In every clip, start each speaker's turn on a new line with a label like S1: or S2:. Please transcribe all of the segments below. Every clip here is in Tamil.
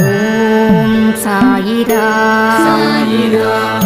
S1: ஓம் சாயிரா.
S2: சாயிரா.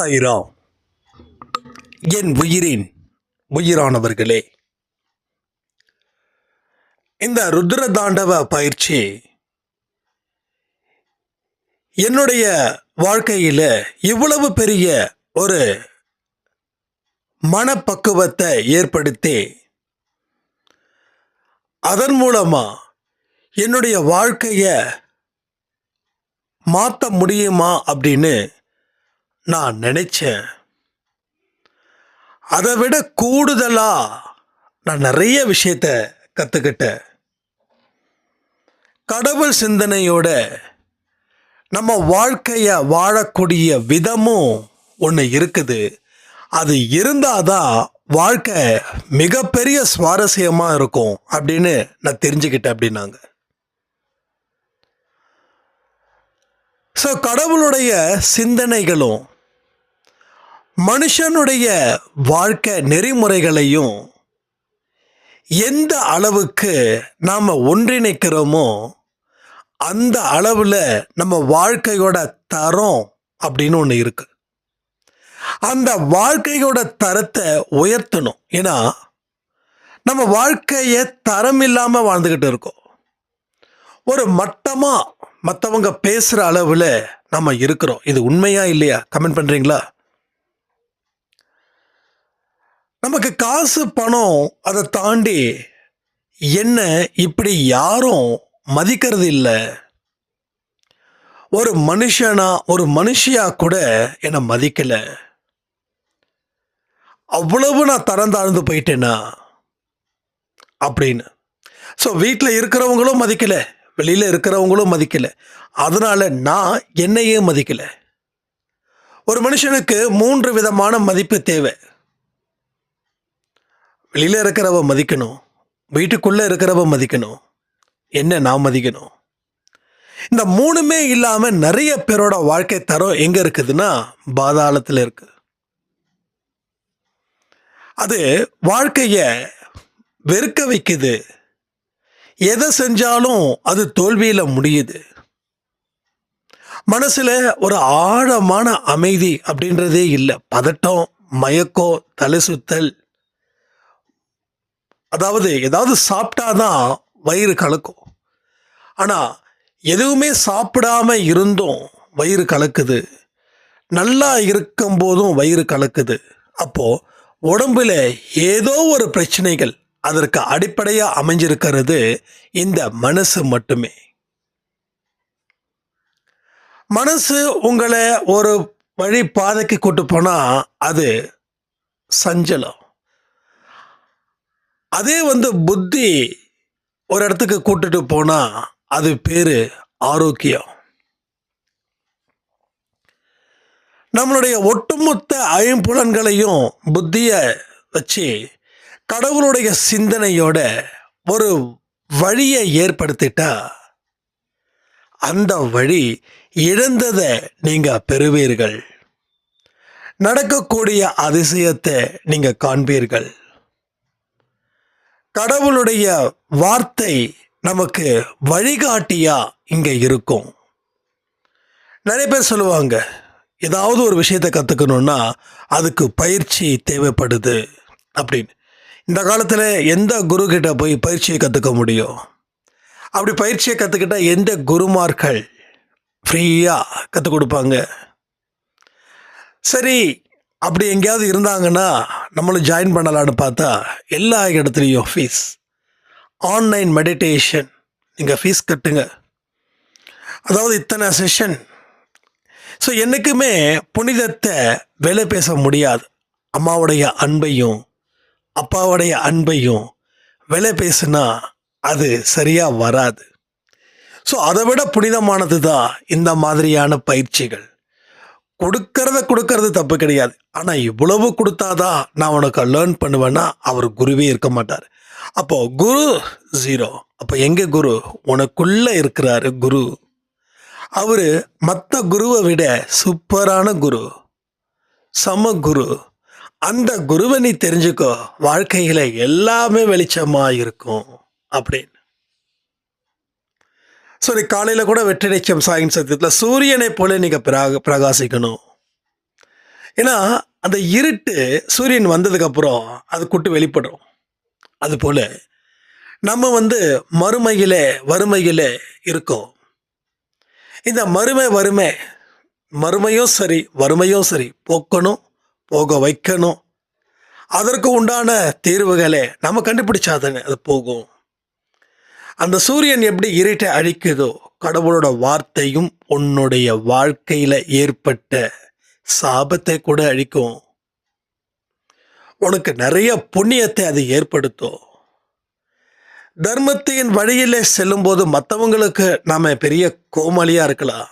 S1: சாயிரா
S3: என் உயிரின் உயிரானவர்களே இந்த ருத்ர தாண்டவ பயிற்சி என்னுடைய வாழ்க்கையில் இவ்வளவு பெரிய ஒரு மனப்பக்குவத்தை ஏற்படுத்தி அதன் மூலமா என்னுடைய வாழ்க்கையை மாற்ற முடியுமா அப்படின்னு நான் நினைச்சேன். அதை விட கூடுதலா நான் நிறைய விஷயத்த கற்றுக்கிட்டேன் கடவுள் சிந்தனையோட நம்ம வாழ்க்கையை வாழக்கூடிய விதமும் ஒன்று இருக்குது. அது இருந்தாதான் வாழ்க்கை மிகப்பெரிய சுவாரஸ்யமாக இருக்கும் அப்படின்னு நான் தெரிஞ்சுக்கிட்டேன் அப்படின்னாங்க. ஸோ கடவுளுடைய சிந்தனைகளும் மனுஷனுடைய வாழ்க்கை நெறிமுறைகளையும் எந்த அளவுக்கு நாம் ஒன்றிணைக்கிறோமோ அந்த அளவில் நம்ம வாழ்க்கையோட தரம் அப்படின்னு ஒன்று இருக்கு. அந்த வாழ்க்கையோட தரத்தை உயர்த்தணும். ஏன்னா நம்ம வாழ்க்கையை தரம் இல்லாமல் வாழ்ந்துக்கிட்டு இருக்கோம். ஒரு மட்டமாக மற்றவங்க பேசுகிற அளவில் நம்ம இருக்கிறோம். இது உண்மையா இல்லையா? கமெண்ட் பண்ணுறீங்களா நமக்கு காசு பணம் அதை தாண்டி என்ன இப்படி யாரும் மதிக்கிறது இல்லை. ஒரு மனுஷனா ஒரு மனுஷியா கூட என்னை மதிக்கல. அவ்வளவு நான் தரம் தாழ்ந்து போயிட்டேனா? அப்படின்னு. ஸோ வீட்டில் இருக்கிறவங்களும் மதிக்கல. வெளியில் இருக்கிறவங்களும் மதிக்கல. அதனால நான் என்னையே மதிக்கல. ஒரு மனுஷனுக்கு மூன்று விதமான மதிப்பு தேவை. வெளியில் இருக்கிறவ மதிக்கணும். வீட்டுக்குள்ளே இருக்கிறவ மதிக்கணும். என்ன நான் மதிக்கணும்? இந்த மூணுமே இல்லாமல் நிறைய பேரோட வாழ்க்கை தரம் எங்கே இருக்குதுன்னா பாதாளத்தில் இருக்கு. அது வாழ்க்கையை வெறுக்க வைக்குது. எதை செஞ்சாலும் அது தோல்வியில் முடியுது. மனசில் ஒரு ஆழமான அமைதி அப்படின்றதே இல்லை. பதட்டம் மயக்கம் தலை சுத்தல் அதாவது ஏதாவது சாப்பிட்டாதான் வயிறு கலக்கும். ஆனால் எதுவுமே சாப்பிடாம இருந்தும் வயிறு கலக்குது. நல்லா இருக்கும்போதும் வயிறு கலக்குது. அப்போது உடம்புல ஏதோ ஒரு பிரச்சனைகள் அதற்கு அடிப்படையாக அமைஞ்சிருக்கிறது இந்த மனசு மட்டுமே. மனசு உங்களை ஒரு வழி பாதைக்கு கூட்டு போனால் அது சஞ்சலம். அதே வந்து புத்தி ஒரு இடத்துக்கு கூட்டுட்டு போனால் அது பேர் ஆரோக்கியம். நம்மளுடைய ஒட்டுமொத்த ஐம்புலன்களையும் புத்தியை வச்சு கடவுளுடைய சிந்தனையோட ஒரு வழியை ஏற்படுத்திட்டா அந்த வழி இழந்ததை நீங்கள் பெறுவீர்கள். நடக்கக்கூடிய அதிசயத்தை நீங்கள் காண்பீர்கள். கடவுளுடைய வார்த்தை நமக்கு வழிகாட்டியா இங்கே இருக்கும். நிறைய பேர் சொல்லுவாங்க ஏதாவது ஒரு விஷயத்தை கற்றுக்கணுன்னா அதுக்கு பயிற்சி தேவைப்படுது அப்படின்னு. இந்த காலத்தில் எந்த குரு கிட்ட போய் பயிற்சியை கற்றுக்க முடியும்? அப்படி பயிற்சியை கற்றுக்கிட்டா எந்த குருமார்கள் ஃப்ரீயாக கற்றுக் கொடுப்பாங்க? சரி அப்படி எங்கேயாவது இருந்தாங்கன்னா நம்மளும் ஜாயின் பண்ணலான்னு பார்த்தா எல்லா இடத்துலையும் ஃபீஸ் ஆன்லைன் மெடிடேஷன் நீங்கள் ஃபீஸ் கட்டுங்க. அதாவது இத்தனை செஷன் ஸோ என்றைக்குமே புனிதத்தை விலை பேச முடியாது. அம்மாவுடைய அன்பையும் அப்பாவுடைய அன்பையும் விலை பேசுனா அது சரியாக வராது. ஸோ அதை விட புனிதமானது தான் இந்த மாதிரியான பயிற்சிகள். கொடுக்கறத கொடுக்கறது தப்பு கிடையாது. ஆனால் இவ்வளவு கொடுத்தாதான் நான் உனக்கு லேர்ன் பண்ணுவேன்னா அவர் குருவே இருக்க மாட்டார். அப்போ குரு ஜீரோ அப்போ எங்கே குரு? உனக்குள்ளே இருக்கிறாரு குரு. அவர் மற்ற குருவை விட சூப்பரான குரு. சம குரு. அந்த குருவை நீ தெரிஞ்சுக்கோ. வாழ்க்கையில் எல்லாமே வெளிச்சமாக இருக்கும் அப்படின்னு. சரி காலையில் கூட வெற்றி நிச்சயம் சாயின் சத்தியத்தில் சூரியனை போல நீங்கள் பிராக பிரகாசிக்கணும். ஏன்னா அந்த இருட்டு சூரியன் வந்ததுக்கப்புறம் அது கூட்டு வெளிப்படும். அதுபோல் நம்ம வந்து மறுமையிலே வறுமையிலே இருக்கோம். இந்த மறுமை வறுமை மறுமையும் சரி வறுமையும் சரி போக்கணும் போக வைக்கணும். அதற்கு உண்டான தீர்வுகளை நம்ம கண்டுபிடிச்சாதானே அது போகும். அந்த சூரியன் எப்படி இருட்டை அழிக்குதோ கடவுளோட வார்த்தையும் உன்னுடைய வாழ்க்கையில் ஏற்பட்ட சாபத்தை கூட அழிக்கும். உனக்கு நிறைய புண்ணியத்தை அது ஏற்படுத்தும். தர்மத்தின் வழியிலே செல்லும்போது மற்றவங்களுக்கு நாம பெரிய கோமாளியா இருக்கலாம்.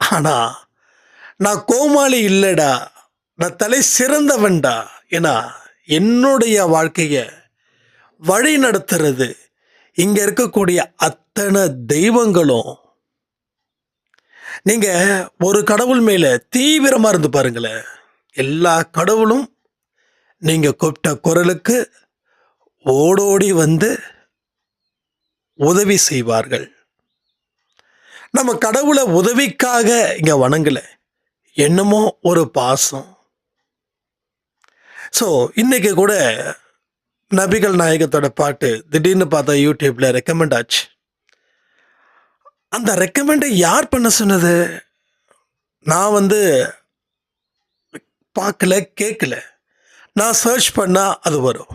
S3: ஆனா நான் கோமாளி இல்லைடா நான் தலை சிறந்தவன்டா ஏன்னா என்னுடைய வாழ்க்கையை வழி நடத்துறது இங்க இருக்கக்கூடிய அத்தனை தெய்வங்களும் நீங்க ஒரு கடவுள் மேல தீவிரமா இருந்து பாருங்களேன். எல்லா கடவுளும் நீங்க கூப்பிட்ட குரலுக்கு ஓடோடி வந்து உதவி செய்வார்கள். நம்ம கடவுளை உதவிக்காக இங்க வணங்கல. என்னமோ ஒரு பாசம். ஸோ இன்னைக்கு கூட நபிகள் நாயகத்தோட பாட்டு திடீர்னு பார்த்தா யூடியூப்ல ரெக்கமெண்ட் ஆச்சு. அந்த ரெக்கமெண்டை யார் பண்ண சொன்னது? நான் வந்து பார்க்கல கேட்கல நான் சர்ச் பண்ணால் அது வரும்.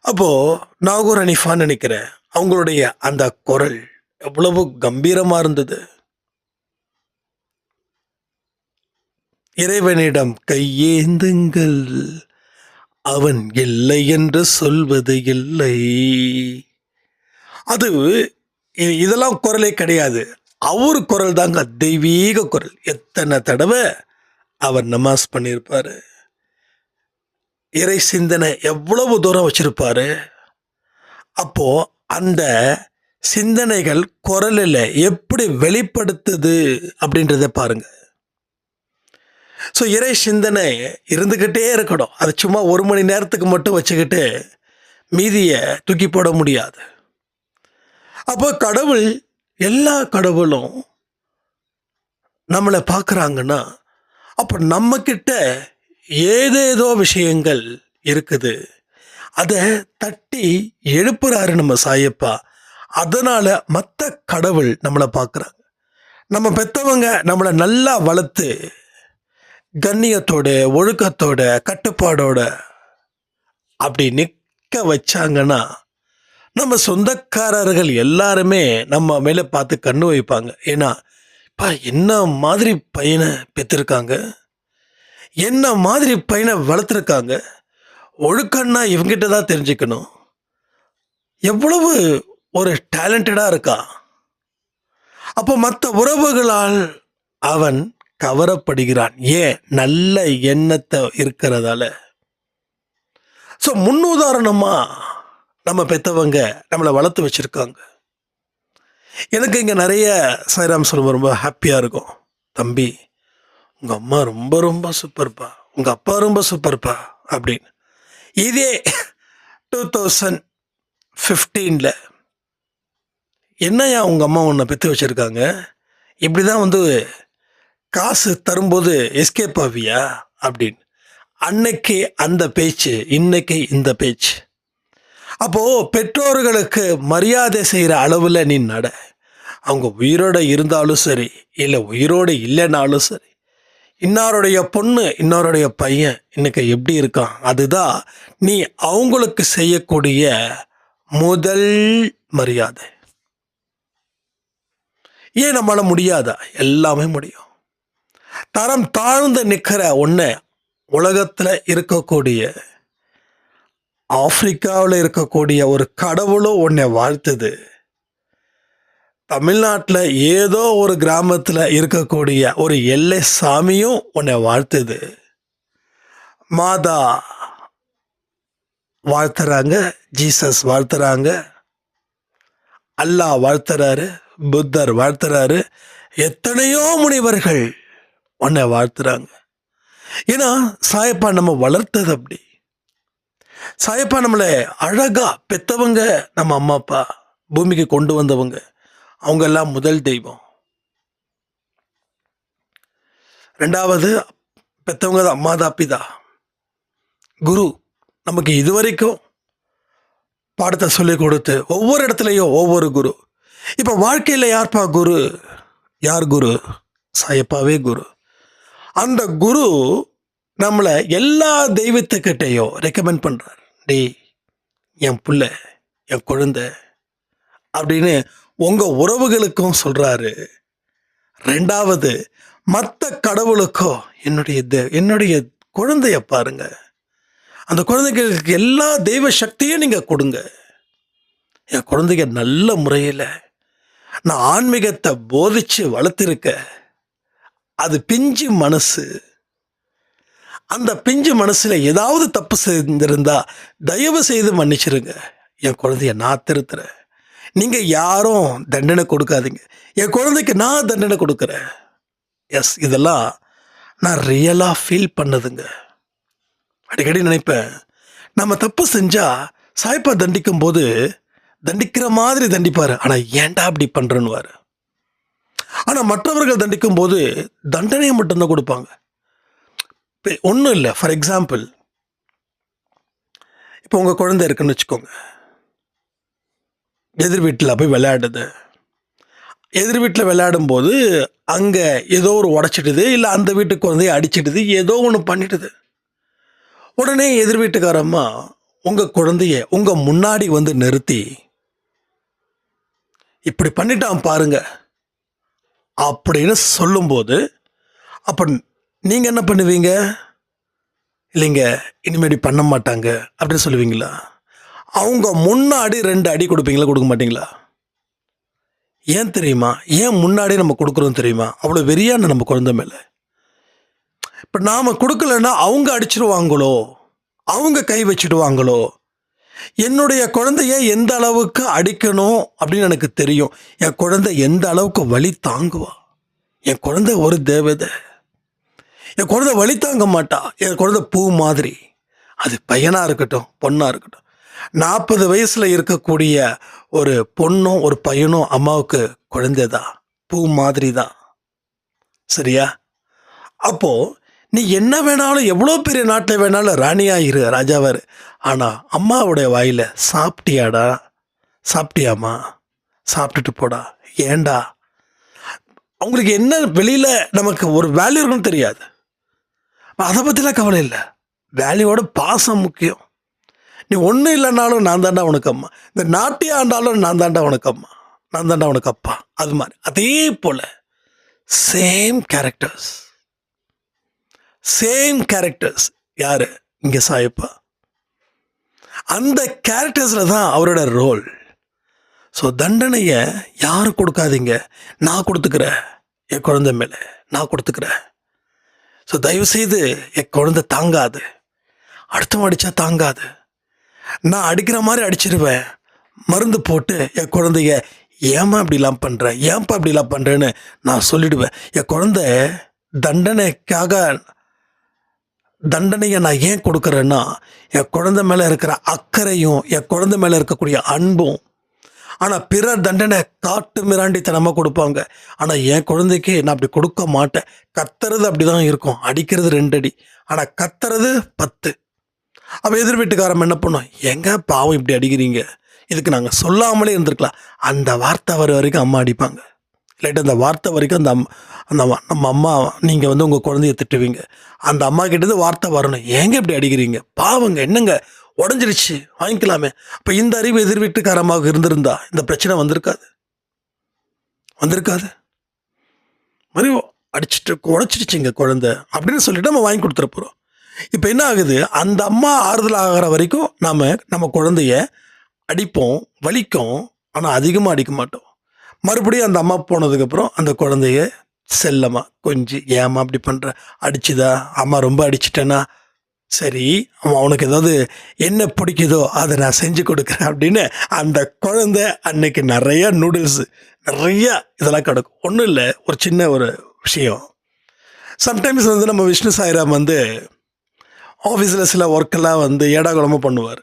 S3: அப்போது நாகூர் அனிஃபான்னு நினைக்கிறேன் அவங்களுடைய அந்த குரல் எவ்வளவு கம்பீரமாக இருந்தது. இறைவனிடம் கையேந்துங்கள். அவன் இல்லை என்று சொல்வது இல்லை. அது இதெல்லாம் குரலே கிடையாது. அவர் குரல் தாங்க தெய்வீக குரல். எத்தனை தடவை அவர் நமாஸ் பண்ணியிருப்பார் இறை சிந்தனை எவ்வளவு தூரம் வச்சிருப்பாரு. அப்போ அந்த சிந்தனைகள் குரலில் எப்படி வெளிப்படுத்துது அப்படின்றத பாருங்கள் ஸோ இறை சிந்தனை இருந்துக்கிட்டே இருக்கணும். அது சும்மா ஒரு மணி நேரத்துக்கு மட்டும் வச்சுக்கிட்டு மீதியை தூக்கி போட முடியாது. அப்போ கடவுள் எல்லா கடவுளும் நம்மளை பார்க்குறாங்கன்னா அப்போ நம்மக்கிட்ட ஏதேதோ விஷயங்கள் இருக்குது. அதை தட்டி எழுப்புறாரு நம்ம சாயப்பா. அதனால மற்ற கடவுள் நம்மளை பார்க்குறாங்க. நம்ம பெற்றவங்க நம்மளை நல்லா வளர்த்து கண்ணியத்தோட ஒழுக்கத்தோட கட்டுப்பாடோட அப்படி நிற்க வச்சாங்கன்னா நம்ம சொந்தக்காரர்கள் எல்லாருமே நம்ம மேலே பார்த்து கண்ணு வைப்பாங்க. ஏன்னா இப்போ என்ன மாதிரி பையனை பெற்றிருக்காங்க என்ன மாதிரி பையனை வளர்த்துருக்காங்க? ஒழுக்கம்னா இவங்கிட்ட தான் தெரிஞ்சுக்கணும். எவ்வளவு ஒரு டேலண்டடாக இருக்கா? அப்போ மற்ற உறவுகளால் அவன் கவரப்படுகிறான். ஏன்? நல்ல எண்ணத்தை இருக்கிறதால. ஸோ முன்னுதாரணமாக நம்ம பெற்றவங்க நம்மளை வளர்த்து வச்சுருக்காங்க. எனக்கு இங்கே நிறைய சாய்ராம் சொல்லும்போது ரொம்ப ஹாப்பியாக இருக்கும். தம்பி உங்கள் அம்மா ரொம்ப ரொம்ப சூப்பர்ப்பா உங்கள் அப்பா ரொம்ப சூப்பர்ப்பா அப்படின்னு. இதே டூ தௌசண்ட் ஃபிஃப்டீனில் என்னையா உங்கள் அம்மா உன்னை பெற்று வச்சுருக்காங்க? இப்படி தான் வந்து காசு தரும்போது எஸ்கேப் ஆவியா? அப்படின்னு. அன்னைக்கு அந்த பேச்சு இன்னைக்கு இந்த பேச்சு. அப்போ பெற்றோர்களுக்கு மரியாதை செய்கிற அளவில் நீ நட. அவங்க உயிரோட இருந்தாலும் சரி இல்லை உயிரோடு இல்லைனாலும் சரி. இன்னாருடைய பொண்ணு இன்னொருடைய பையன் இன்னைக்கு எப்படி இருக்கான்? அதுதான் நீ அவங்களுக்கு செய்யக்கூடிய முதல் மரியாதை. ஏன் நம்மளால் முடியாதா? எல்லாமே முடியும். தரம் தாழ்ந்து நிற்கிற ஒன்று உலகத்தில் இருக்கக்கூடிய ஆப்பிரிக்காவில் இருக்கக்கூடிய ஒரு கடவுளும் உன்னை வாழ்த்துது. தமிழ்நாட்டில் ஏதோ ஒரு கிராமத்தில் இருக்கக்கூடிய ஒரு எல்லை சாமியும் உன்னை வாழ்த்துது. மாதா வாழ்த்துறாங்க ஜீசஸ் வாழ்த்துறாங்க அல்லாஹ் வாழ்த்துறாரு புத்தர் வாழ்த்துறாரு எத்தனையோ முனிவர்கள் உன்னை வாழ்த்துறாங்க. ஏன்னா சாயப்பா நம்ம வளர்த்தது அப்படி. சாயப்பா நம்மளை அழகா பெத்தவங்க நம்ம அம்மா அப்பா பூமிக்கு கொண்டு வந்தவங்க. அவங்க எல்லாம் முதல் தெய்வம். ரெண்டாவது பெத்தவங்க தான் அம்மா தான் பிதா குரு நமக்கு இதுவரைக்கும் பாடத்தை சொல்லிக் கொடுத்து ஒவ்வொரு இடத்துலையும் ஒவ்வொரு குரு. இப்போ வாழ்க்கையில் யார்ப்பா குரு? யார் குரு? சாயப்பாவே குரு. அந்த குரு நம்மளை எல்லா தெய்வத்துக்கிட்டேயும் ரெக்கமெண்ட் பண்ணுறார் டே என் பிள்ளை என் குழந்தை அப்படின்னு உங்கள் உறவுகளுக்கும் சொல்கிறாரு ரெண்டாவது மற்ற கடவுளுக்கோ என்னுடைய தெ- என்னுடைய குழந்தைய பாருங்க. அந்த குழந்தைகளுக்கு எல்லா தெய்வ சக்தியும் நீங்கள் கொடுங்க. என் குழந்தைங்க நல்ல முறையில் நான் ஆன்மீகத்தை போதிச்சு வளர்த்துருக்கேன். அது பிஞ்சு மனசு. அந்த பிஞ்சு மனசில் ஏதாவது தப்பு செஞ்சிருந்தா தயவு செய்து மன்னிச்சிருங்க. என் குழந்தைய நான் திருத்துறேன். நீங்கள் யாரும் தண்டனை கொடுக்காதீங்க. என் குழந்தைக்கு நான் தண்டனை கொடுக்குறேன். எஸ் இதெல்லாம் நான் ரியலாக ஃபீல் பண்ணதுங்க. அடிக்கடி நினைப்பேன் நம்ம தப்பு செஞ்சால் சாய்ப்பா தண்டிக்கும் போது தண்டிக்கிற மாதிரி தண்டிப்பார். ஆனால் ஏன்டா அப்படி பண்ணுறேன்னுவார் ஆனால் மற்றவர்கள் தண்டிக்கும் போது தண்டனையை மட்டும்தான் கொடுப்பாங்க. ஒன்றும் இல்லை. ஃபார் எக்ஸாம்பிள் இப்போ உங்கள் குழந்தை இருக்குன்னு வச்சுக்கோங்க. எதிர் வீட்டில் போய் விளையாடுது. எதிர் வீட்டில் விளையாடும்போது அங்கே ஏதோ ஒரு உடச்சிடுது இல்லை அந்த வீட்டு குழந்தைய அடிச்சிடுது ஏதோ ஒன்று பண்ணிடுது. உடனே எதிர் வீட்டுக்காரம்மா உங்கள் குழந்தைய உங்கள் முன்னாடி வந்து நிறுத்தி இப்படி பண்ணிட்டான் பாருங்கள் அப்படின்னு சொல்லும்போது அப்போ நீங்கள் என்ன பண்ணுவீங்க? இல்லைங்க இனிமேடி பண்ண மாட்டாங்க அப்படின்னு சொல்லுவீங்களா? அவங்க முன்னாடி ரெண்டு அடி கொடுப்பீங்களா கொடுக்க மாட்டிங்களா? ஏன் தெரியுமா? ஏன் முன்னாடி நம்ம கொடுக்குறோம் தெரியுமா? அவ்வளோ வெறியான நம்ம குழந்தை மேலே. இப்போ நாம் கொடுக்கலன்னா அவங்க அடிச்சிடுவாங்களோ? அவங்க கை வச்சுடுவாங்களோ? என்னுடைய குழந்தைய எந்த அளவுக்கு அடிக்கணும் அப்படின்னு எனக்கு தெரியும். என் குழந்தை எந்த அளவுக்கு வழி தாங்குவா? என் குழந்தை ஒரு தேவதை. என் குழந்தை வழி தாங்க மாட்டா. என் குழந்தை பூ மாதிரி. அது பையனாக இருக்கட்டும் பொண்ணாக இருக்கட்டும். நாற்பது வயசில் இருக்கக்கூடிய ஒரு பொண்ணும் ஒரு பையனும் அம்மாவுக்கு குழந்தை தான் பூ மாதிரி தான் சரியா? அப்போது நீ என்ன வேணாலும் எவ்வளோ பெரிய நாட்டில் வேணாலும் ராணியாக இரு ராஜாவார் ஆனால் அம்மாவுடைய வாயில் சாப்பிட்டியாடா? சாப்பிட்டியாம்மா? சாப்பிட்டுட்டு போடா. ஏன்டா அவங்களுக்கு என்ன வெளியில் நமக்கு ஒரு வேல்யூ இருக்குன்னு தெரியாது. அதை பற்றிலாம் கவலை இல்லை. வேல்யூவோட பாசம் முக்கியம். நீ ஒன்றும் இல்லைனாலும் நான் தாண்டா உனக்கு அம்மா. இந்த நாட்டியம் ஆண்டாலும் நான் தாண்டா உனக்கு அம்மா. நான் தாண்டா உனக்கு அப்பா. அது மாதிரி. அதே போல் சேம் கேரக்டர்ஸ் சேம் கேரக்டர்ஸ் யார்? இங்கே சாயப்பா. அந்த கேரக்டர்ஸில் தான் அவரோட ரோல் ஸோ தண்டனையை யாரும் கொடுக்காதீங்க? நான் கொடுத்துக்கிறேன் என் குழந்தை மேலே. நான் கொடுத்துக்கிறேன். ஸோ தயவுசெய்து என் குழந்தை தாங்காது. அடுத்தவன் அடித்தா தாங்காது. நான் அடிக்கிற மாதிரி அடிச்சிருவேன். மருந்து போட்டு என் குழந்தைய ஏமா இப்படிலாம் பண்ணுற ஏன்ப்பா இப்படிலாம் பண்ணுறேன்னு நான் சொல்லிடுவேன். என் குழந்தை தண்டனைக்காக தண்டனையை நான் ஏன் கொடுக்குறேன்னா என் குழந்தை மேலே இருக்கிற அக்கறையும் என் குழந்தை மேலே இருக்கக்கூடிய அன்பும் ஆனால் பிறர் தண்டனை காட்டு மிராண்டித்தனமாக கொடுப்பாங்க. ஆனால் என் குழந்தைக்கு நான் அப்படி கொடுக்க மாட்டேன். கத்துறது அப்படி தான் இருக்கும். அடிக்கிறது ரெண்டு அடி. ஆனால் கத்துறது பத்து. அப்போ எதிர் வீட்டுக்காரன் என்ன பண்ணும் எங்க பாவம் இப்படி அடிக்கிறீங்க? இதுக்கு நாங்கள் சொல்லாமலே இருந்திருக்கலாம். அந்த வார்த்தை வர வரைக்கும் அம்மா அடிப்பாங்க. இல்லாட்டி அந்த வார்த்தை வரைக்கும் அந்த அம் அந்த நம்ம அம்மா நீங்கள் வந்து உங்கள் குழந்தைய திட்டுவீங்க. அந்த அம்மா கிட்டேருந்து வார்த்தை வரணும். ஏங்க இப்படி அடிக்கிறீங்க? பாவங்க என்னங்க? உடஞ்சிருச்சு. வாங்கிக்கலாமே. அப்போ இந்த அறிவு எதிர் வீட்டுக்காரமாக இருந்திருந்தா இந்த பிரச்சனை வந்திருக்காது. வந்திருக்காது. மாதிரி அடிச்சிட்டு உடச்சிடுச்சுங்க குழந்த. அப்படின்னு சொல்லிட்டு நம்ம வாங்கி கொடுத்துட போகிறோம் இப்போ என்ன ஆகுது? அந்த அம்மா ஆறுதல் ஆகிற வரைக்கும் நாம் நம்ம குழந்தைய அடிப்போம் வலிக்கும் ஆனால் அதிகமாக அடிக்க மாட்டோம். மறுபடியும் அந்த அம்மா போனதுக்கப்புறம் அந்த குழந்தைய செல்லம்மா கொஞ்சி ஏம்மா அப்படி பண்ணுற அடிச்சுதா? அம்மா ரொம்ப அடிச்சிட்டேனா சரி அவன் அவனுக்கு ஏதாவது என்ன பிடிக்குதோ அதை நான் செஞ்சு கொடுக்குறேன் அப்படின்னு அந்த குழந்தை அன்னைக்கு நிறையா நூடுல்ஸ் நிறையா இதெல்லாம் கிடக்கும். ஒன்றும் இல்லை ஒரு சின்ன ஒரு விஷயம். சம்டைம்ஸ் வந்து நம்ம விஷ்ணு சாய்ராம் வந்து ஆஃபீஸில் சில ஒர்க்கெல்லாம் வந்து ஏடாகுளமாக பண்ணுவார்.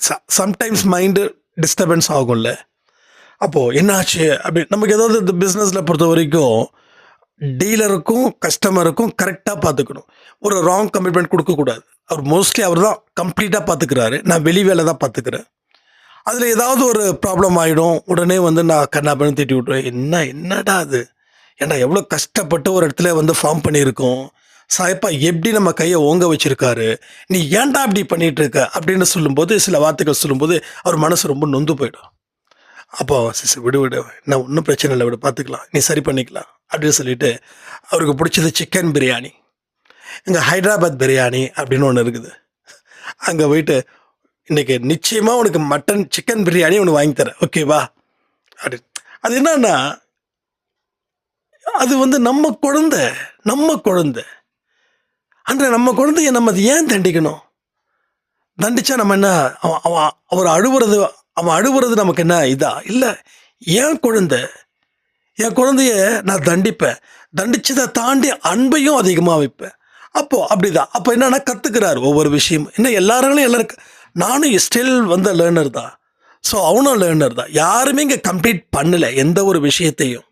S3: ச சம்டைம்ஸ் மைண்டு டிஸ்டர்பன்ஸ் ஆகும்ல. அப்போது என்னாச்சு? அப்படி நமக்கு ஏதாவது இந்த பிஸ்னஸில் பொறுத்த வரைக்கும் டீலருக்கும் கஸ்டமருக்கும் கரெக்டாக பார்த்துக்கணும். ஒரு ராங் கமிட்மெண்ட் கொடுக்கக்கூடாது. அவர் மோஸ்ட்லி அவர் தான் கம்ப்ளீட்டாக பார்த்துக்கிறாரு. நான் வெளி வேலை தான் பார்த்துக்கிறேன். அதில் ஏதாவது ஒரு ப்ராப்ளம் ஆகிடும் உடனே வந்து நான் கண்ணா திட்டி விட்ருவேன் என்ன என்னடா அது? ஏன்னா எவ்வளோ கஷ்டப்பட்டு ஒரு இடத்துல வந்து ஃபார்ம் பண்ணியிருக்கோம்? சாய்ப்பா எப்படி நம்ம கையை ஓங்க வச்சிருக்காரு? நீ ஏன்டா இப்படி பண்ணிட்டு இருக்க? அப்படின்னு சொல்லும்போது சில வார்த்தைகள் சொல்லும்போது அவர் மனசு ரொம்ப நொந்து போயிடும். அப்போ சிஸ் விடு விடு. நான் ஒன்றும் பிரச்சனை இல்லை விடு பார்த்துக்கலாம் நீ சரி பண்ணிக்கலாம். அப்படின்னு சொல்லிட்டு அவருக்கு பிடிச்சது சிக்கன் பிரியாணி இங்கே ஹைதராபாத் பிரியாணி அப்படின்னு ஒன்று இருக்குது. அங்கே போயிட்டு இன்னைக்கு நிச்சயமாக உனக்கு மட்டன் சிக்கன் பிரியாணி ஒன்று வாங்கி தரேன். ஓகேவா அப்படி அது என்னன்னா அது வந்து நம்ம குழந்தை நம்ம குழந்தை. அந்த நம்ம குழந்தைய நம்ம அது ஏன் தண்டிக்கணும்? தண்டிச்சா நம்ம என்ன அவன் அவன் அவர் அழுவுறது அவன் அழுவுறது நமக்கு என்ன இதா? இல்லை என் குழந்தை? என் குழந்தைய நான் தண்டிப்பேன். தண்டிச்சதை தாண்டி அன்பையும் அதிகமாக வைப்பேன். அப்போது அப்படிதான். அப்போ என்னென்னா கற்றுக்கிறார் ஒவ்வொரு விஷயமும். இன்னும் எல்லாராலும் எல்லாருக்கும் நானும் ஸ்டில் வந்த லேர்னர் தான். ஸோ அவனும் லேர்னர் தான். யாருமே இங்கே கம்ப்ளீட் பண்ணல எந்த ஒரு விஷயத்தையும்.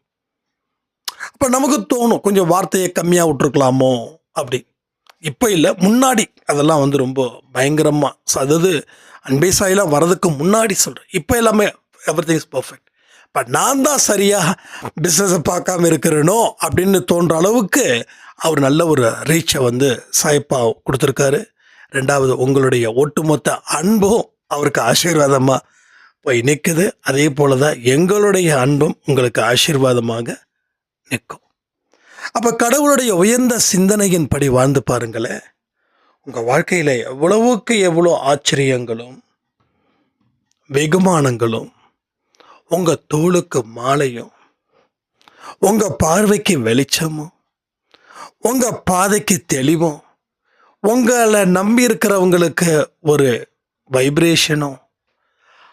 S3: அப்போ நமக்கு தோணும் கொஞ்சம் வார்த்தையை கம்மியாக விட்டுருக்கலாமோ அப்படி. இப்போ இல்லை முன்னாடி அதெல்லாம் வந்து ரொம்ப பயங்கரமாக ஸோ அதாவது அன்பே சாயெல்லாம் வரதுக்கு முன்னாடி சொல்கிறேன் இப்போ எல்லாமே everything is perfect but நான் தான் சரியாக பிஸ்னஸை பார்க்காம இருக்கிறேனோ அப்படின்னு தோன்ற அளவுக்கு அவர் நல்ல ஒரு ரீச்சை வந்து சாய்ப்பா கொடுத்துருக்காரு. ரெண்டாவது உங்களுடைய ஒட்டுமொத்த அன்பும் அவருக்கு ஆசீர்வாதமாக போய் நிற்குது அதே போல தான் எங்களுடைய அன்பும் உங்களுக்கு ஆசீர்வாதமாக நிற்கும். அப்போ கடவுளுடைய உயர்ந்த சிந்தனையின்படி வாழ்ந்து பாருங்களேன். உங்கள் வாழ்க்கையில் எவ்வளவுக்கு எவ்வளோ ஆச்சரியங்களும் வெகுமானங்களும் உங்கள் தோளுக்கு மாலையும் உங்கள் பார்வைக்கு வெளிச்சமும் உங்கள் பாதைக்கு தெளிவும் உங்களை நம்பி இருக்கிறவங்களுக்கு ஒரு வைப்ரேஷனும்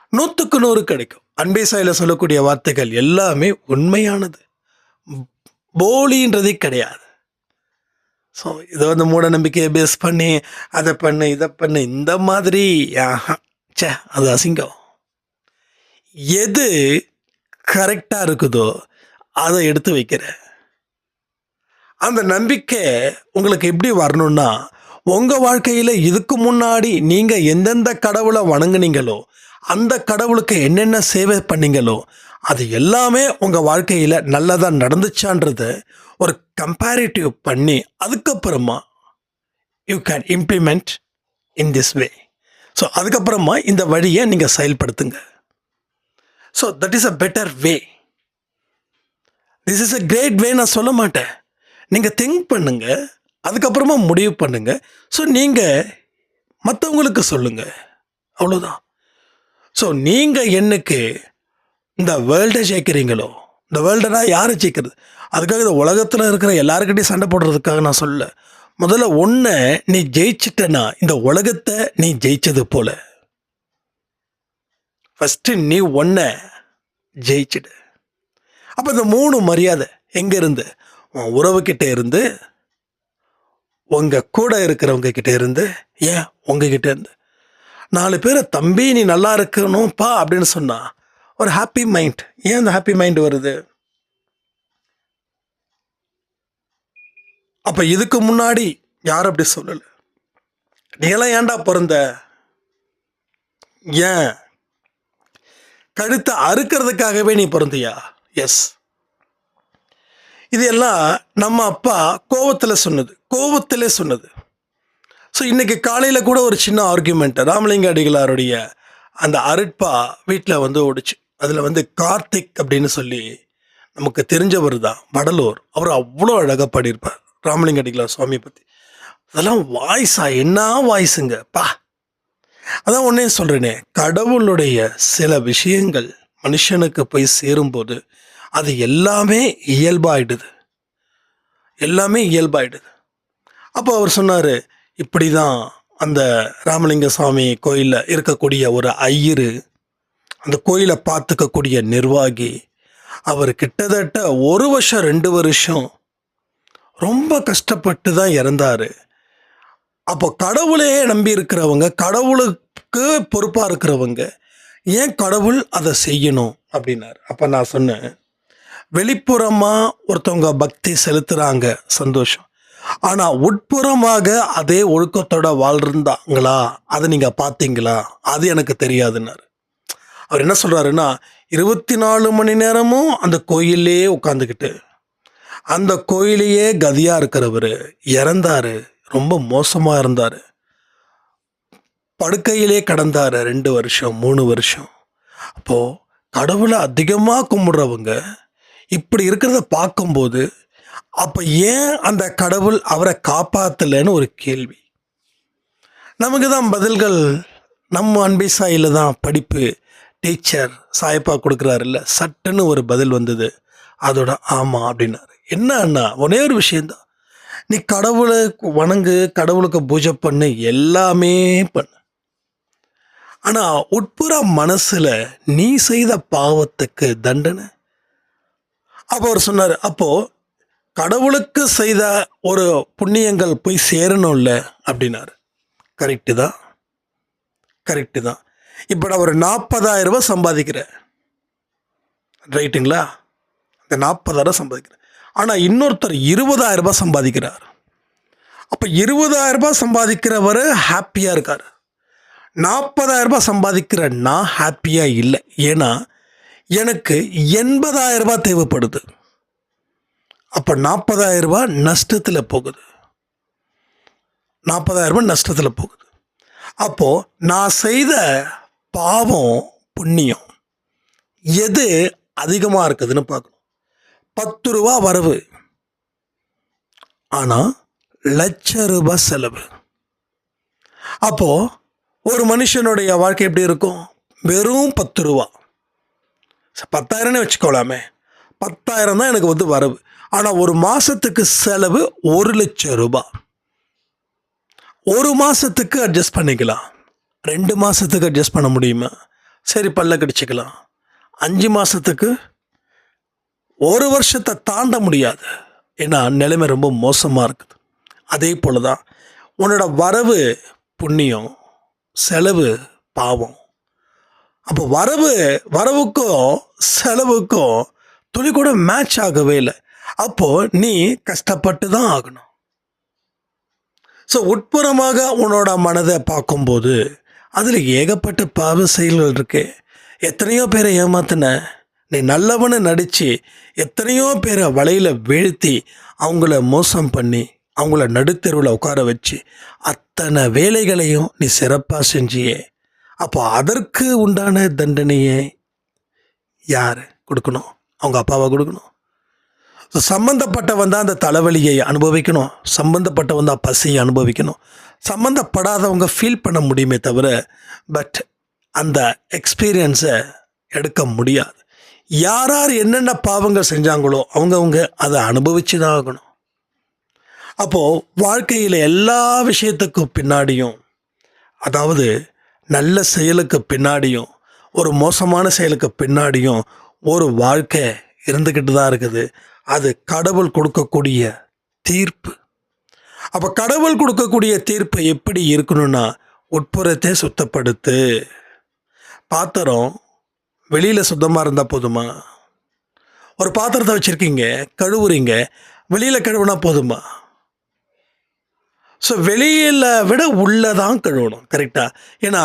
S3: நூற்றுக்கு நூறு கிடைக்கும். அன்பே சாயில் சொல்லக்கூடிய வார்த்தைகள் எல்லாமே உண்மையானது. போலின்றதே கிடையாது. ஸோ இதை வந்து மூட நம்பிக்கையை பேஸ் பண்ணி அதை பண்ணு இதை பண்ணு இந்த மாதிரி. சே ச்சே அது அசிங்கம். எது கரெக்டாக இருக்குதோ அதை எடுத்து வைக்கிற. அந்த நம்பிக்கை உங்களுக்கு எப்படி வரணும்னா உங்கள் வாழ்க்கையில் இதுக்கு முன்னாடி நீங்கள் எந்தெந்த கடவுளை வணங்குனீங்களோ அந்த கடவுளுக்கு என்னென்ன சேவை பண்ணீங்களோ அது எல்லாமே உங்கள் வாழ்க்கையில் நல்லதாக நடந்துச்சான்றத ஒரு கம்பேரிட்டிவ் பண்ணி அதுக்கப்புறமா you can implement in this way so அதுக்கப்புறமா இந்த வழியை நீங்கள் செயல்படுத்துங்க. So that is a better way this is a great way நான் சொல்ல மாட்டேன். நீங்கள் திங்க் பண்ணுங்க அதுக்கப்புறமா முடிவு பண்ணுங்க. ஸோ நீங்கள் மற்றவங்களுக்கு சொல்லுங்க. அவ்வளோதான் ஸோ நீங்கள் என்னைக்கு இந்த வேர்ல்டை ஜெயிக்கிறீங்களோ இந்த வேர்ல்டனா யாரை ஜெயிக்கிறது? அதுக்காக இந்த உலகத்தில் இருக்கிற எல்லாருக்கிட்டையும் சண்டை போடுறதுக்காக நான் சொல்ல முதல்ல ஒன்றை நீ ஜெயிச்சிட்டனா இந்த உலகத்தை நீ ஜெயிச்சது போல. ஃபஸ்ட்டு நீ ஒன்றை ஜெயிச்சிடு. அப்போ இந்த மூணு மரியாதை எங்கேருந்து உன் உறவுக்கிட்ட இருந்து உங்கள் கூட இருக்கிறவங்க கிட்டே இருந்து ஏன் உங்ககிட்ட இருந்து? நாலு பேரை தம்பி நீ நல்லா இருக்கணும்ப்பா அப்படின்னு சொன்னால் ஒரு ஹாப்பி மைண்ட் ஏன் அந்த ஹாப்பி மைண்ட் வருது? அப்போ இதுக்கு முன்னாடி யாரும் அப்படி சொல்லலை. நீ எல்லாம் ஏன்டா பிறந்த? ஏன்? கழுத்தை அறுக்கிறதுக்காகவே நீ பிறந்தியா? எஸ் இது எல்லாம் நம்ம அப்பா கோவத்தில் சொன்னது. கோவத்திலே சொன்னது. ஸோ இன்றைக்கி காலையில் கூட ஒரு சின்ன ஆர்கியூமெண்ட் ராமலிங்க அடிகளாருடைய அந்த அருட்பா வீட்டில் வந்து ஓடிச்சு. அதில் வந்து கார்த்திக் அப்படின்னு சொல்லி நமக்கு தெரிஞ்சவர் தான் வடலூர். அவர் அவ்வளோ அழகாக பாடியிருப்பார். ராமலிங்க அடிகளார் சுவாமி பற்றி அதெல்லாம் வாய்ஸா? என்ன வாய்ஸுங்க? பா. அதான் ஒன்றே சொல்கிறேனே கடவுளுடைய சில விஷயங்கள் மனுஷனுக்கு போய் சேரும்போது அது எல்லாமே இயல்பாயிடுது. எல்லாமே இயல்பாயிடுது. அப்போ அவர் சொன்னார் இப்படி தான் அந்த ராமலிங்க சுவாமி கோயிலில் இருக்கக்கூடிய ஒரு ஐயரு அந்த கோயிலை பார்த்துக்கக்கூடிய நிர்வாகி அவர் கிட்டத்தட்ட ஒரு வருஷம் ரெண்டு வருஷம் ரொம்ப கஷ்டப்பட்டு தான் இறந்தார். அப்போ கடவுளையே நம்பி இருக்கிறவங்க கடவுளுக்கு பொறுப்பாக இருக்கிறவங்க ஏன் கடவுள் அதை செய்யணும் அப்படின்னாரு. அப்போ நான் சொன்னேன் வெளிப்புறமாக ஒருத்தவங்க பக்தி செலுத்துகிறாங்க சந்தோஷம். ஆனால் உட்புறமாக அதே ஒழுக்கத்தோட வாழ்ந்தாங்களா? அதை நீங்கள் பார்த்தீங்களா? அது எனக்கு தெரியாதுன்னாரு. அவர் என்ன சொல்கிறாருன்னா இருபத்தி நாலு மணி நேரமும் அந்த கோயிலே உட்காந்துக்கிட்டு அந்த கோயிலையே கதியாக இருக்கிறவர் இறந்தார். ரொம்ப மோசமாக இருந்தார். படுக்கையிலே கடந்தார் ரெண்டு வருஷம் மூணு வருஷம். அப்போது கடவுளை அதிகமாக கும்பிட்றவங்க இப்படி இருக்கிறத பார்க்கும்போது அப்போ ஏன் அந்த கடவுள் அவரை காப்பாற்றலைன்னு ஒரு கேள்வி. நமக்கு தான் பதில்கள். நம்ம அன்பை சாயில் தான் படிப்பு டீச்சர் சாயப்பா கொடுக்குறாருல்ல சட்டுன்னு ஒரு பதில் வந்தது. அதோட ஆமாம் அப்படின்னாரு. என்ன அண்ணா ஒரே ஒரு விஷயந்தான் நீ கடவுளை வணங்கு கடவுளுக்கு பூஜை பண்ணு எல்லாமே பண்ணு. ஆனால் உட்புற மனசில் நீ செய்த பாவத்துக்கு தண்டனை? அப்போ அவர் சொன்னார் அப்போது கடவுளுக்கு செய்த ஒரு புண்ணியங்கள் போய் சேரணும்ல அப்படின்னாரு. கரெக்டு தான். கரெக்டு தான். இப்போ நான் ஒரு நாற்பதாயிரம் ரூபாய் சம்பாதிக்கிறேன். ரைட்டுங்களா இந்த நாற்பதாயிரம் சம்பாதிக்கிறேன். ஆனால் இன்னொருத்தர் இருபதாயிரம் ரூபாய் சம்பாதிக்கிறார். அப்போ இருபதாயிரம் ரூபாய் சம்பாதிக்கிறவர் ஹாப்பியாக இருக்கார். நாற்பதாயிரம் ரூபாய் சம்பாதிக்கிற நான் ஹாப்பியாக இல்லை. ஏன்னா எனக்கு எண்பதாயிரம் ரூபாய் தேவைப்படுது. அப்போ நாற்பதாயிரம் ரூபாய் நஷ்டத்தில் போகுது. நாற்பதாயிரம் ரூபாய் நஷ்டத்தில் போகுது. அப்போது நான் செய்த பாவம் புண்ணியம் எது அதிகமாக இருக்குதுன்னு பார்க்கணும். பத்து ரூபா வரவு. ஆனால் லட்ச ரூபாய் செலவு. அப்போது ஒரு மனுஷனுடைய வாழ்க்கை எப்படி இருக்கும்? வெறும் பத்து ரூபா. பத்தாயிரம்னு பத்தாயிரம்னே வச்சுக்கோலாமே பத்தாயிரம் தான் எனக்கு வந்து வரவு. ஆனால் ஒரு மாதத்துக்கு செலவு ஒரு லட்சம் ரூபாய் ஒரு மாதத்துக்கு அட்ஜஸ்ட் பண்ணிக்கலாம். ரெண்டு மாதத்துக்கு அட்ஜஸ்ட் பண்ண முடியுமா? சரி பல்ல கடிச்சிக்கலாம். அஞ்சு மாதத்துக்கு ஒரு வருஷத்தை தாண்ட முடியாது. ஏன்னா நிலைமை ரொம்ப மோசமாக இருக்குது. அதே போல தான் உன்னோட வரவு புண்ணியம் செலவு பாவம். அப்போ வரவு வரவுக்கும் செலவுக்கும் துளி கூட மேட்ச் ஆகவே இல்லை. அப்போது நீ கஷ்டப்பட்டு தான் ஆகணும். ஸோ உட்புறமாக உன்னோட மனதை பார்க்கும்போது அதில் ஏகப்பட்ட பாவ செயல்கள் இருக்கு. எத்தனையோ பேரை ஏமாத்தின. நீ நல்லவனு நடித்து எத்தனையோ பேரை வலையில் வீழ்த்தி அவங்கள மோசம் பண்ணி அவங்கள நடுத்தெருவில் உட்கார வச்சு அத்தனை வேலைகளையும் நீ சிறப்பாக செஞ்சியே. அப்போ அதற்கு உண்டான தண்டனையை யார் கொடுக்கணும்? அவங்க அப்பாவை கொடுக்கணும். சம்மந்தப்பட்டவன் தான் அந்த தலைவலியை அனுபவிக்கணும். சம்மந்தப்பட்டவன் தான் பசியை அனுபவிக்கணும். சம்மந்தப்படாதவங்க ஃபீல் பண்ண முடியுமே தவிர பட் அந்த எக்ஸ்பீரியன்ஸை எடுக்க முடியாது. யார் யார் என்னென்ன பாவங்கள் செஞ்சாங்களோ அவங்கவுங்க அதை அனுபவிச்சு தான் ஆகணும். அப்போது வாழ்க்கையில் எல்லா விஷயத்துக்கும் பின்னாடியும் அதாவது நல்ல செயலுக்கு பின்னாடியும் ஒரு மோசமான செயலுக்கு பின்னாடியும் ஒரு வாழ்க்கை இருந்துக்கிட்டு தான் இருக்குது. அது கடவுள் கொடுக்கக்கூடிய தீர்ப்பு. அப்போ கடவுள் கொடுக்கக்கூடிய தீர்ப்பு எப்படி இருக்கணும்னா உட்புறத்தை சுத்தப்படுத்து. பாத்திரம் வெளியில் சுத்தமாக இருந்தால் போதுமா? ஒரு பாத்திரத்தை வச்சுருக்கீங்க கழுவுறீங்க வெளியில் கழுவுனா போதுமா? ஸோ வெளியில் விட உள்ளே தான் கழுவணும் கரெக்டாக ஏன்னா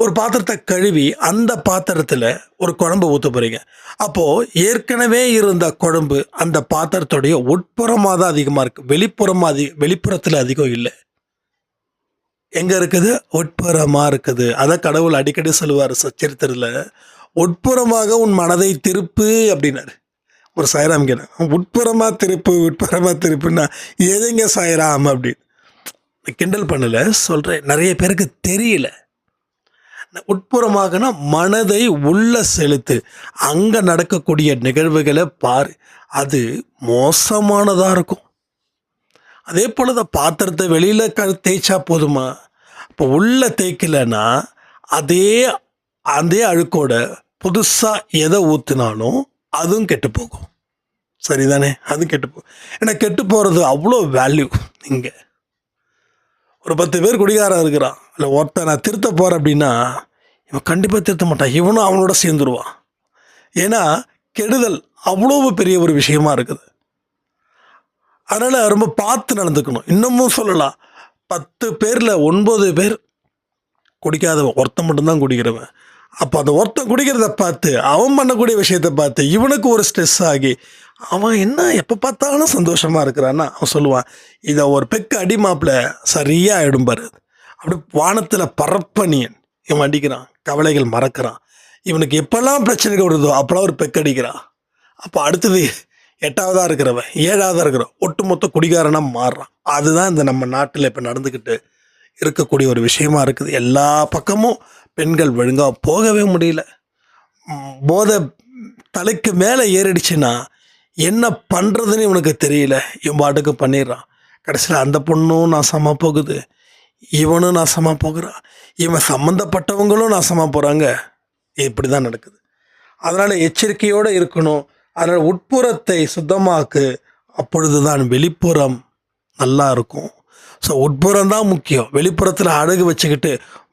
S3: ஒரு பாத்திரத்தை கழுவி அந்த பாத்திரத்தில் ஒரு குழம்பு ஊற்ற போகிறீங்க அப்போது ஏற்கனவே இருந்த குழம்பு அந்த பாத்திரத்துடைய உட்புறமாக தான் அதிகமாக இருக்குது வெளிப்புறமாக அதிக வெளிப்புறத்தில் அதிகம் இல்லை. எங்கே இருக்குது? உட்புறமாக இருக்குது. அதை கடவுள் அடிக்கடி சொல்லுவார் சரித்திரத்தில் உட்புறமாக உன் மனதை திருப்பு அப்படின்னாரு. ஒரு சாய்ராம் கேட்டேன் உட்புறமாக திருப்பு உட்புறமாக திருப்புன்னா எதுங்க சாய்ராம்? அப்படின்னு. கிண்டல் பண்ணலை சொல்கிறேன் நிறைய பேருக்கு தெரியல. உட்புறமாகனா மனதை உள்ள செலுத்து அங்கே நடக்கக்கூடிய நிகழ்வுகளை பாரு அது மோசமானதாக இருக்கும். அதே போல் தான் பாத்திரத்தை வெளியில் க தேய்ச்சா போதுமா? இப்போ உள்ளே தேய்க்கலைன்னா அதே அதே அழுக்கோட புதுசாக எதை ஊற்றினாலும் அதுவும் கெட்டு போகும். சரிதானே? அதுவும் கெட்டு போகும் ஏன்னா கெட்டு போகிறது அவ்வளோ வேல்யூ இங்கே. ஒரு பத்து பேர் குடிகாரன் இருக்கிறான். இல்லை ஒருத்தன் நான் திருத்த போகிறேன் அப்படின்னா இவன் கண்டிப்பாக திருத்த மாட்டான். இவனும் அவனோட சேர்ந்துருவான். ஏன்னா கெடுதல் அவ்வளோ பெரிய ஒரு விஷயமா இருக்குது. அதனால் ரொம்ப பார்த்து நடந்துக்கணும். இன்னமும் சொல்லலாம். பத்து பேரில் ஒன்பது பேர் குடிக்காதவன் ஒருத்தன் மட்டும்தான் குடிக்கிறவன். அப்போ அந்த ஒருத்தன் குடிக்கிறத பார்த்து அவன் பண்ணக்கூடிய விஷயத்தை பார்த்து இவனுக்கு ஒரு ஸ்ட்ரெஸ் ஆகி அவன் என்ன எப்போ பார்த்தாலும் சந்தோஷமாக இருக்கிறான்னா அவன் சொல்லுவான் இதை ஒரு பெக்கு அடிமாப்பில் சரியாக ஆகிடும் பாரு. அப்படி வானத்தில் பரப்பணியன் இவன் அடிக்கிறான் கவலைகள் மறக்கிறான். இவனுக்கு எப்பெல்லாம் பிரச்சனைகள் வருதோ அப்போலாம் ஒரு பெக் அடிக்கிறான். அப்போ அடுத்தது எட்டாவதாக இருக்கிறவன் ஏழாவதாக இருக்கிறவன் ஒட்டுமொத்த குடிகாரனாக மாறுறான். அதுதான் இந்த நம்ம நாட்டில் இப்போ நடந்துக்கிட்டு இருக்கக்கூடிய ஒரு விஷயமா இருக்குது. எல்லா பக்கமும் பெண்கள் ஒழுங்காக போகவே முடியல. போதை தலைக்கு மேலே ஏறிடுச்சுன்னா என்ன பண்ணுறதுன்னு இவனுக்கு தெரியல. இவன் பாட்டுக்கு பண்ணிடுறான். கடைசியில் அந்த பொண்ணும் நாசமாக போகுது. இவனும் நாசமாக போகிறான் இவன் சம்மந்தப்பட்டவங்களும் நாசமாக போகிறாங்க இப்படி தான் நடக்குது. அதனால் எச்சரிக்கையோடு இருக்கணும். அதனால் உட்புறத்தை சுத்தமாக்கு. அப்பொழுது தான் வெளிப்புறம் நல்லா இருக்கும். ஸோ உட்புறம் தான் முக்கியம். வெளிப்புறத்தில் அழகு வச்சுக்கிட்டு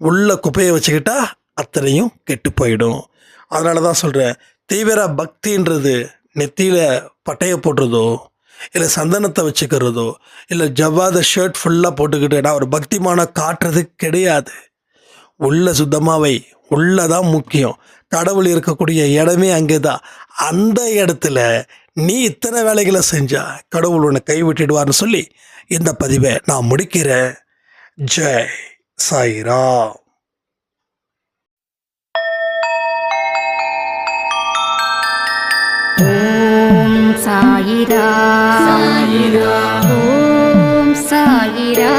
S3: உள்ள குப்பையை வச்சுக்கிட்டா அத்தனையும் கெட்டு போயிடும். அதனால தான் சொல்கிறேன் தீவிர பக்தின்றது நெத்தியில் பட்டையை போடுறதோ இல்லை சந்தனத்தை வச்சுக்கிறதோ இல்லை ஜவ்வாத ஷர்ட் ஃபுல்லாக போட்டுக்கிட்டு நான் ஒரு பக்திமான காட்டுறது கிடையாது. உள்ள சுத்தமாவை உள்ளதான் முக்கியம். கடவுள் இருக்கக்கூடிய இடமே அங்கே தான் அந்த இடத்துல நீ இத்தனை வேலைகளை செஞ்சா கடவுள் உன்னை கைவிட்டுடுவார்னு சொல்லி இந்த பதிவை நான் முடிக்கிறேன் ஜெய் சாய்ராம்.
S1: ஓம் சாயிரா
S2: சாயிரா
S1: ஓம் சாயிரா